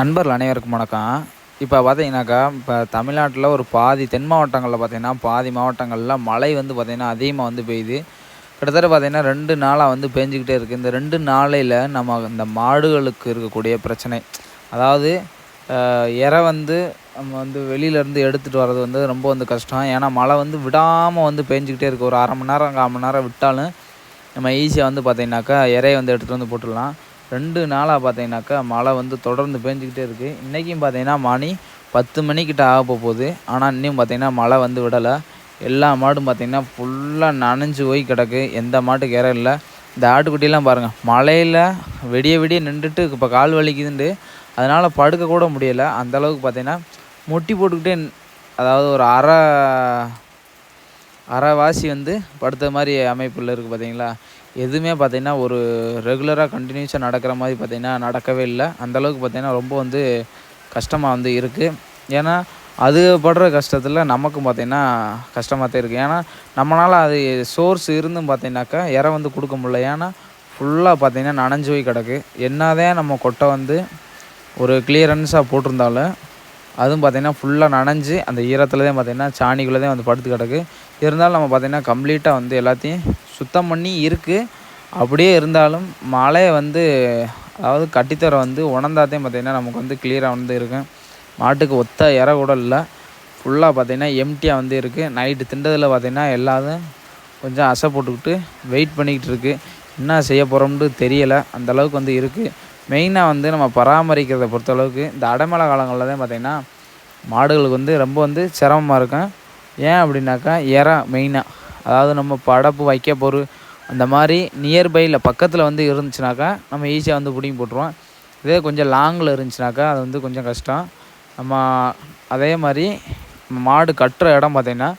நண்பர்கள் அனைவருக்கும் வணக்கம். இப்போ பார்த்தீங்கன்னாக்கா இப்போ தமிழ்நாட்டில் ஒரு பாதி தென் மாவட்டங்களில் பார்த்தீங்கன்னா பாதி மாவட்டங்களில் மழை வந்து பார்த்திங்கன்னா அதிகமாக வந்து பெய்யுது. கிட்டத்தட்ட பார்த்திங்கன்னா ரெண்டு நாளாக வந்து பெஞ்சிக்கிட்டே இருக்குது இந்த ரெண்டு நாளையில் நம்ம இந்த மாடுகளுக்கு இருக்கக்கூடிய பிரச்சனை அதாவது இறை வந்து நம்ம வந்து வெளியிலேருந்து எடுத்துகிட்டு வர்றது வந்து ரொம்ப வந்து கஷ்டம். ஏன்னா மழை வந்து விடாமல் வந்து பெஞ்சிக்கிட்டே இருக்குது ஒரு அரை மணி நேரம் கால் மணி நேரம் விட்டாலும் நம்ம ஈஸியாக வந்து பார்த்திங்கனாக்கா இறையை வந்து எடுத்துகிட்டு வந்து போட்டுடலாம். ரெண்டு நாளாக பார்த்தீங்கன்னாக்கா மழை வந்து தொடர்ந்து பேஞ்சிக்கிட்டே இருக்குது இன்றைக்கும் பார்த்தீங்கன்னா மணி பத்து மணிக்கிட்ட ஆக போகுது. ஆனால் இன்னும் பார்த்தீங்கன்னா மழை வந்து விடலை. எல்லா மாடும் பார்த்தீங்கன்னா ஃபுல்லாக நனைஞ்சு போய் கிடக்கு. எந்த மாட்டுக்கு இறம் இல்லை. இந்த ஆட்டுக்குட்டிலாம் பாருங்கள் மழையில் விடிய விடிய நின்றுட்டு இப்போ கால் வலிக்குதுண்டு. அதனால் படுக்க கூட முடியலை. அந்தளவுக்கு பார்த்திங்கன்னா முட்டி போட்டுக்கிட்டே அதாவது ஒரு அரை அரைவாசி வந்து படுத்த மாதிரி அமைப்பில் இருக்குது பார்த்தீங்களா எதுவுமே பார்த்தீங்கன்னா ஒரு ரெகுலராக கண்டினியூஸாக நடக்கிற மாதிரி பார்த்தீங்கன்னா நடக்கவே இல்லை. அந்தளவுக்கு பார்த்திங்கன்னா ரொம்ப வந்து கஷ்டமாக வந்து இருக்குது ஏன்னா அது படுற கஷ்டத்தில் நமக்கும் பார்த்திங்கன்னா கஷ்டமாக தான் இருக்குது ஏன்னா நம்மளால் அது சோர்ஸ் இருந்தும் பார்த்தீங்கன்னாக்கா இறை வந்து கொடுக்க முடியல. ஏன்னா ஃபுல்லாக பார்த்திங்கன்னா நனைஞ்சு போய் கிடக்கு. என்னதான் நம்ம கொட்டை வந்து ஒரு கிளியரன்ஸாக போட்டிருந்தாலும் அதுவும் பார்த்திங்கன்னா ஃபுல்லாக நனைஞ்சு அந்த ஈரத்தில் தான் பார்த்திங்கன்னா சாணிக்குள்ளே தான் வந்து படுத்து கிடக்கு. இருந்தாலும் நம்ம பார்த்திங்கன்னா கம்ப்ளீட்டாக வந்து எல்லாத்தையும் சுத்தம் பண்ணி இருக்குது அப்படியே இருந்தாலும் மழையை வந்து அதாவது கட்டித்தர வந்து உணர்ந்தாத்தையும் பார்த்திங்கன்னா நமக்கு வந்து கிளியராக வந்து இருக்கும். மாட்டுக்கு ஒத்த இற கூட இல்லை. ஃபுல்லாக பார்த்திங்கன்னா எம்டியாக வந்து இருக்குது நைட்டு திண்டதில் பார்த்திங்கன்னா எல்லாரும் கொஞ்சம் அசை போட்டுக்கிட்டு வெயிட் பண்ணிக்கிட்டு இருக்குது என்ன செய்ய போகிறோம்னு தெரியலை. அந்தளவுக்கு வந்து இருக்குது மெயினாக வந்து நம்ம பராமரிக்கிறத பொறுத்தளவுக்கு இந்த அடைமழை காலங்களில் தான் பார்த்திங்கன்னா மாடுகளுக்கு வந்து ரொம்ப வந்து சிரமமாக இருக்கும். ஏன் அப்படின்னாக்கா இறை மெயினாக அதாவது நம்ம படப்பு வைக்க பொருள் அந்த மாதிரி நியர்பையில் பக்கத்தில் வந்து இருந்துச்சுனாக்கா நம்ம ஈஸியாக வந்து பிடிங்கி போட்டுருவோம். இதே கொஞ்சம் லாங்கில் இருந்துச்சுனாக்கா அது வந்து கொஞ்சம் கஷ்டம். நம்ம அதே மாதிரி மாடு கட்டுற இடம் பார்த்திங்கன்னா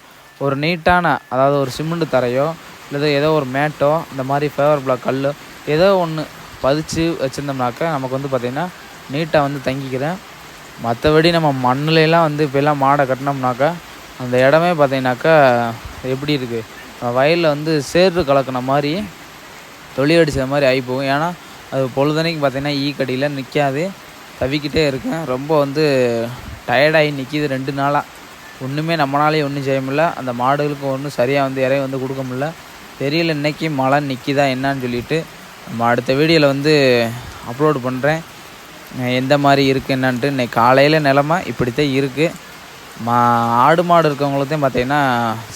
ஒரு நீட்டான அதாவது ஒரு சிமெண்ட் தரையோ இல்லை ஏதோ ஒரு மேட்டோ இந்த மாதிரி ஃபேவர் பிளாக் கல் ஏதோ ஒன்று பதிச்சு வச்சுருந்தோம்னாக்கா நமக்கு வந்து பார்த்திங்கன்னா நீட்டாக வந்து தங்கிக்கிறேன் மற்றபடி நம்ம மண்ணிலலாம் வந்து இப்போலாம் மாடை கட்டினோம்னாக்கா அந்த இடமே பார்த்தீங்கன்னாக்கா எப்படி இருக்குது வயலில் வந்து சேறு கலக்கின மாதிரி தொழில் அடித்த மாதிரி ஆகி போகும் ஏன்னா அது பொழுதனைக்கு பார்த்தீங்கன்னா ஈ கடியில் நிற்காது தவிக்கிட்டே இருக்கேன். ரொம்ப வந்து டயர்டாகி நிற்கிது ரெண்டு நாளாக ஒன்றுமே நம்மளாலே ஒன்றும் செய்ய முடியல. அந்த மாடுகளுக்கு ஒன்றும் சரியாக வந்து இறைய வந்து கொடுக்க முடில தெரியல இன்றைக்கி மழை நிற்கிதா என்னன்னு சொல்லிட்டு நம்ம அடுத்த வீடியோவில் வந்து அப்லோடு பண்ணுறேன் எந்த மாதிரி இருக்குது என்னான்ட்டு. இன்னைக்கு காலையில் நிலமை இப்படித்தான் இருக்குது மா ஆடு மாடு இருக்கவங்களுக்கும் பார்த்திங்கன்னா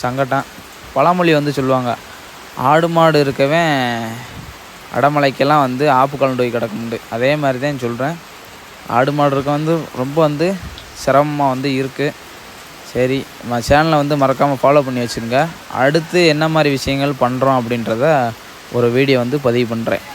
சங்கடம். பழமொழி வந்து சொல்லுவாங்க. ஆடு மாடு இருக்கவன் அடமலைக்கெல்லாம் வந்து ஆப்பு கலண்டு போய் கிடக்குண்டு அதே மாதிரி தான் சொல்கிறேன் ஆடு மாடு இருக்க வந்து ரொம்ப வந்து சிரமமாக வந்து இருக்குது சரி நம்ம சேனலை வந்து மறக்காமல் ஃபாலோ பண்ணி வச்சுருங்க. அடுத்து என்ன மாதிரி விஷயங்கள் பண்ணுறோம் அப்படின்றத ஒரு வீடியோ வந்து பதிவு பண்ணுறேன்